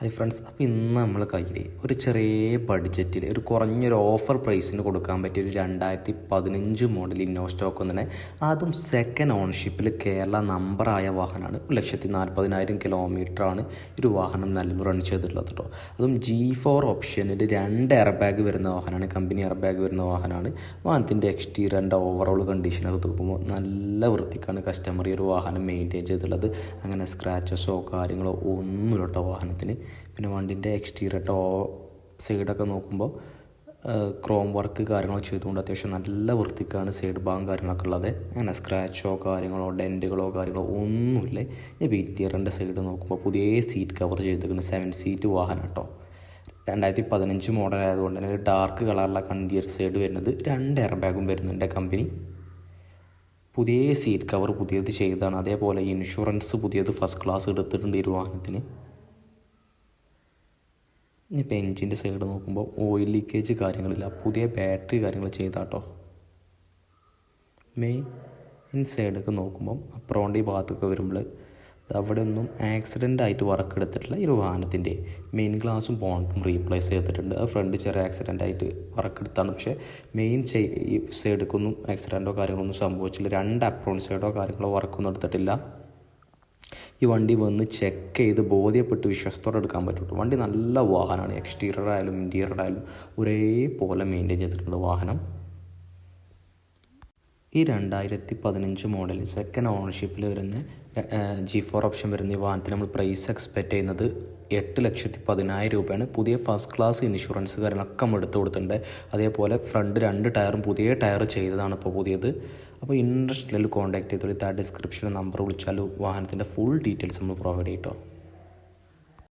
Hi friends അപ്പോൾ ഇന്ന് നമ്മൾ കയ്യിൽ ഒരു ചെറിയ ബഡ്ജറ്റിൽ ഒരു കുറഞ്ഞൊരു ഓഫർ പ്രൈസിന് കൊടുക്കാൻ പറ്റിയ ഒരു രണ്ടായിരത്തി പതിനഞ്ച് മോഡൽ ഇന്നോ സ്റ്റോക്ക് തന്നെ അതും സെക്കൻഡ് ഓൺഷിപ്പിൽ കേരള നമ്പറായ വാഹനമാണ്. ഒരു ലക്ഷത്തി നാൽപ്പതിനായിരം കിലോമീറ്ററാണ് ഒരു വാഹനം നല്ല റൺ ചെയ്തിട്ടുള്ളത് കേട്ടോ അതും ജി ഫോർ ഓപ്ഷനിൽ രണ്ട് എയർ ബാഗ് വരുന്ന വാഹനമാണ്. കമ്പനി എയർ ബാഗ് വരുന്ന വാഹനമാണ്. വാഹനത്തിന്റെ എക്സ്റ്റീരിയറിന്റെ ഓവറോൾ കണ്ടീഷനൊക്കെ തൂക്കുമ്പോൾ നല്ല വൃത്തിക്കാണ് കസ്റ്റമർ ഈ ഒരു വാഹനം മെയിന്റെയിൻ ചെയ്തിട്ടുള്ളത്. അങ്ങനെ സ്ക്രാച്ചസോ കാര്യങ്ങളോ ഒന്നുമില്ല കേട്ടോ വാഹനത്തിന്. പിന്നെ വണ്ടിന്റെ എക്സ്റ്റീരിയർ ടോ സൈഡൊക്കെ നോക്കുമ്പോൾ ക്രോം വർക്ക് കാര്യങ്ങളൊക്കെ ചെയ്തുകൊണ്ട് അത്യാവശ്യം നല്ല വൃത്തിക്കാണ് സൈഡ് ഭാഗം കാര്യങ്ങളൊക്കെ ഉള്ളത്. അങ്ങനെ സ്ക്രാച്ചോ കാര്യങ്ങളോ ഡെന്റുകളോ കാര്യങ്ങളോ ഒന്നുമില്ല. ഈ ബീറ്റിയറിന്റെ സൈഡ് നോക്കുമ്പോൾ പുതിയ സീറ്റ് കവർ ചെയ്തിരിക്കുന്ന സെവൻ സീറ്റ് വാഹനം കേട്ടോ രണ്ടായിരത്തി പതിനഞ്ച് മോഡൽ ആയതുകൊണ്ട് തന്നെ ഡാർക്ക് കളറിലെ കണ്ടിയർ സൈഡ് വരുന്നത് രണ്ട് എയർ ബാഗും വരുന്നുണ്ട് കമ്പനി പുതിയ സീറ്റ് കവർ പുതിയത് ചെയ്താണ് അതേപോലെ ഇൻഷുറൻസ് പുതിയത് ഫസ്റ്റ് ക്ലാസ് എടുത്തിട്ടുണ്ട് ഈ വാഹനത്തിന്. ഇനിയിപ്പോൾ എൻജിന്റെ സൈഡ് നോക്കുമ്പോൾ ഓയിൽ ലീക്കേജ് കാര്യങ്ങളില്ല. പുതിയ ബാറ്ററി കാര്യങ്ങൾ ചെയ്താട്ടോ. മെയിൻ സൈഡൊക്കെ നോക്കുമ്പം അപ്രോണ്ടി ഭാഗത്തൊക്കെ വരുമ്പോൾ അവിടെ ഒന്നും ആക്സിഡന്റ് ആയിട്ട് വർക്ക് എടുത്തിട്ടില്ല ഈ വാഹനത്തിന്റെ. മെയിൻ ഗ്ലാസും ബോണ്ടും റീപ്ലേസ് ചെയ്തിട്ടുണ്ട്. അത് ഫ്രണ്ട് ചെറിയ ആക്സിഡന്റ് ആയിട്ട് വർക്ക് എടുത്താണ്. പക്ഷേ മെയിൻ ഈ സൈഡിലേക്കൊന്നും ആക്സിഡന്റോ കാര്യങ്ങളൊന്നും സംഭവിച്ചില്ല. രണ്ട് അപ്രോൺ സൈഡോ കാര്യങ്ങളോ വർക്കൊന്നും എടുത്തിട്ടില്ല. ഈ വണ്ടി വന്ന് ചെക്ക് ചെയ്ത് ബോധ്യപ്പെട്ട് വിശ്വസത്തോടെ എടുക്കാൻ പറ്റുള്ളൂ വണ്ടി നല്ല വാഹനമാണ്. എക്സ്റ്റീരിയർ ആയാലും ഇന്റീരിയർ ആയാലും ഒരേപോലെ മെയിന്റെയിൻ ചെയ്തിട്ടുണ്ട് വാഹനം. ഈ രണ്ടായിരത്തി പതിനഞ്ച് മോഡൽ സെക്കൻഡ് ഓണർഷിപ്പിൽ വരുന്ന ജി ഫോർ ഓപ്ഷൻ വരുന്ന ഈ വാഹനത്തിന് നമ്മൾ പ്രൈസ് എക്സ്പെക്റ്റ് ചെയ്യുന്നത് എട്ട് ലക്ഷത്തി പതിനായിരം രൂപയാണ്. പുതിയ ഫസ്റ്റ് ക്ലാസ് ഇൻഷുറൻസ് കാര്യങ്ങളൊക്കെ നമ്മൾ എടുത്തു കൊടുത്തിട്ടുണ്ട്. അതേപോലെ ഫ്രണ്ട് രണ്ട് ടയറും പുതിയ ടയർ ചെയ്തതാണ് ഇപ്പോൾ പുതിയത്. അപ്പോൾ ഇൻട്രസ്റ്റ് ഇൻട്രസ്റ്റിൽ കോൺടാക്ട് ചെയ്തോളൂ. ആ ഡിസ്ക്രിപ്ഷൻ നമ്പർ വിളിച്ചാലും വാഹനത്തിന്റെ ഫുൾ ഡീറ്റെയിൽസ് നമ്മൾ പ്രൊവൈഡ് ചെയ്യും കേട്ടോ